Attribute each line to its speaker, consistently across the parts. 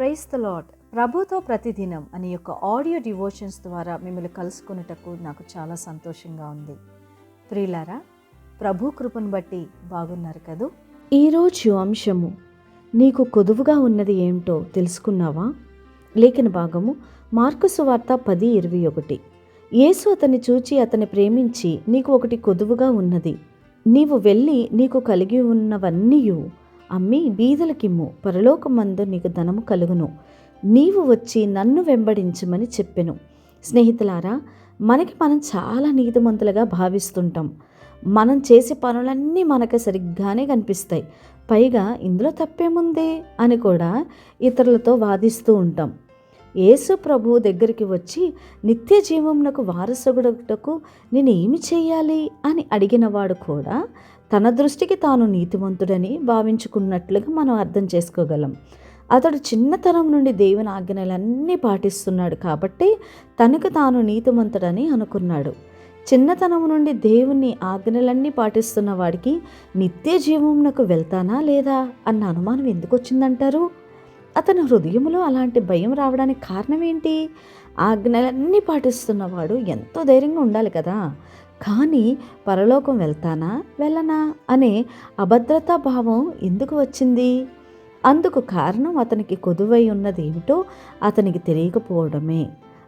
Speaker 1: Price the lord ప్రభుతో ప్రతిదినం అనే యొక్క ఆడియో డివోషన్స్ ద్వారా మిమ్మల్ని కలుసుకునేటకు నాకు చాలా సంతోషంగా ఉంది. ప్రియులారా ప్రభు కృపను బట్టి బాగున్నారు కదూ? ఈరోజు అంశము నీకు కొదువుగా ఉన్నది ఏమిటో తెలుసుకున్నావా? లేఖన భాగము మార్కుసు వార్త పది ఇరవై ఒకటి. యేసు అతన్ని చూచి అతన్ని ప్రేమించి నీకు ఒకటి కొదువుగా ఉన్నది. నీవు వెళ్ళి నీకు కలిగి ఉన్నవన్నీయు అమ్మి బీదలకిమ్ము పరలోకమందు నీకు ధనము కలుగును. నీవు వచ్చి నన్ను వెంబడించమని చెప్పెను. స్నేహితులారా మనకి మనం చాలా నీతిమంతులుగా భావిస్తుంటాం. మనం చేసే పనులన్నీ మనకు సరిగ్గానే కనిపిస్తాయి. పైగా ఇందులో తప్పేముందే అని కూడా ఇతరులతో వాదిస్తూ ఉంటాం. యేసు ప్రభు దగ్గరికి వచ్చి నిత్య జీవమునకు వారసుగుటకు నేను ఏమి చేయాలి? అని అడిగినవాడు కూడా తన దృష్టికి తాను నీతివంతుడని భావించుకున్నట్లుగా మనం అర్థం చేసుకోగలం. అతడు చిన్నతనం నుండి దేవుని ఆజ్ఞలన్నీ పాటిస్తున్నాడు కాబట్టి తనకు తాను నీతిమంతుడని అనుకున్నాడు. చిన్నతనం నుండి దేవుని ఆజ్ఞలన్నీ పాటిస్తున్న వాడికి నిత్య జీవమునకు వెళ్తానా లేదా? అన్న అనుమానం ఎందుకు వచ్చిందంటారు? అతని హృదయంలో అలాంటి భయం రావడానికి కారణం ఏంటి? ఆజ్ఞలన్నీ పాటిస్తున్నవాడు ఎంతో ధైర్యంగా ఉండాలి కదా. కానీ పరలోకం వెళ్తానా వెళ్ళనా అనే అభద్రతా భావం ఎందుకు వచ్చింది? అందుకు కారణం అతనికి కొదువై ఉన్నది ఏమిటో అతనికి తెలియకపోవడమే.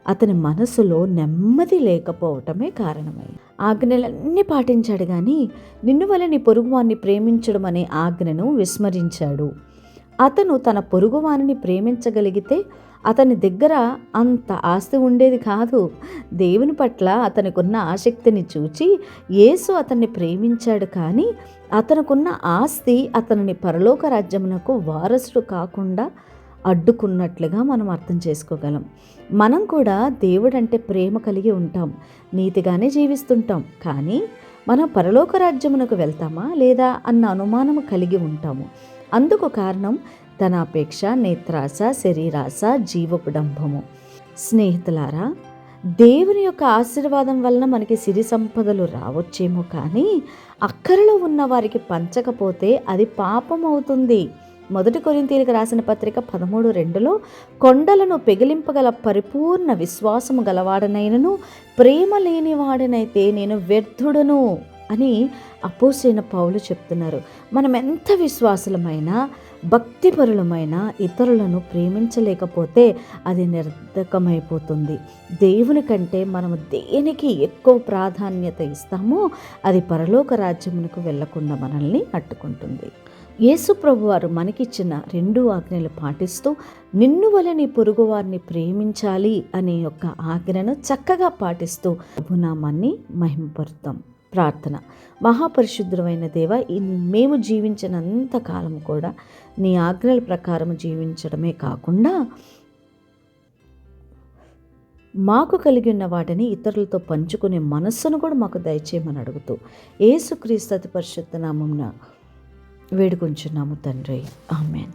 Speaker 1: అతని మనసులో నెమ్మది లేకపోవటమే కారణమై. ఆజ్ఞలన్నీ పాటించాడు కానీ నిన్ను వల్ల నీ పొరుగువాన్ని ప్రేమించడం అనే ఆజ్ఞను విస్మరించాడు. అతను తన పొరుగువానిని ప్రేమించగలిగితే అతని దగ్గర అంత ఆస్తి ఉండేది కాదు. దేవుని పట్ల అతనికున్న ఆసక్తిని చూచి యేసు అతన్ని ప్రేమించాడు కానీ అతనుకున్న ఆస్తి అతనిని పరలోక రాజ్యమునకు వారసుడు కాకుండా అడ్డుకున్నట్లుగా మనం అర్థం చేసుకోగలం. మనం కూడా దేవుడంటే ప్రేమ కలిగి ఉంటాం. నీతిగానే జీవిస్తుంటాం. కానీ మనం పరలోక రాజ్యమునకు వెళ్తామా లేదా అన్న అనుమానం కలిగి ఉంటాము. అందుకు కారణం ధనాపేక్ష నేత్రాస శరీరాస జీవపుడంభము. స్నేహితులారా దేవుని యొక్క ఆశీర్వాదం వలన మనకి సిరి సంపదలు రావచ్చేమో కానీ అక్కరలో ఉన్న వారికి పంచకపోతే అది పాపం అవుతుంది మొదటి కొరింతీలకు రాసిన పత్రిక పదమూడు రెండులో కొండలను పెగిలింపగల పరిపూర్ణ విశ్వాసము గలవాడనైనను ప్రేమ లేనివాడనైతే నేను వ్యర్థుడను. అని అపోసైన పౌలు చెప్తున్నారు. మనం ఎంత విశ్వాసులమైనా భక్తిపరులమైన ఇతరులను ప్రేమించలేకపోతే అది నిర్ధకమైపోతుంది దేవుని కంటే మనము దేనికి ఎక్కువ ప్రాధాన్యత ఇస్తామో అది పరలోక రాజ్యమునకు వెళ్ళకుండా మనల్ని అట్టుకుంటుంది యేసు ప్రభు వారు మనకిచ్చిన రెండు ఆజ్ఞలు పాటిస్తూ నిన్ను వలె నీ పొరుగువారిని ప్రేమించాలి అనే యొక్క ఆజ్ఞను చక్కగా పాటిస్తూ ప్రభునామాన్ని మహింపరుతాం ప్రార్థన. మహాపరిశుద్ధమైన దేవ మేము జీవించినంత కాలం కూడా నీ ఆజ్ఞల ప్రకారం జీవించడమే కాకుండా మాకు కలిగి ఉన్న వాటిని ఇతరులతో పంచుకునే మనస్సును కూడా మాకు దయచేయమని అడుగుతూ ఏసుక్రీస్తు పరిశుద్ధ నామంన వేడుకొంచున్నాము తండ్రి. ఆమెన్.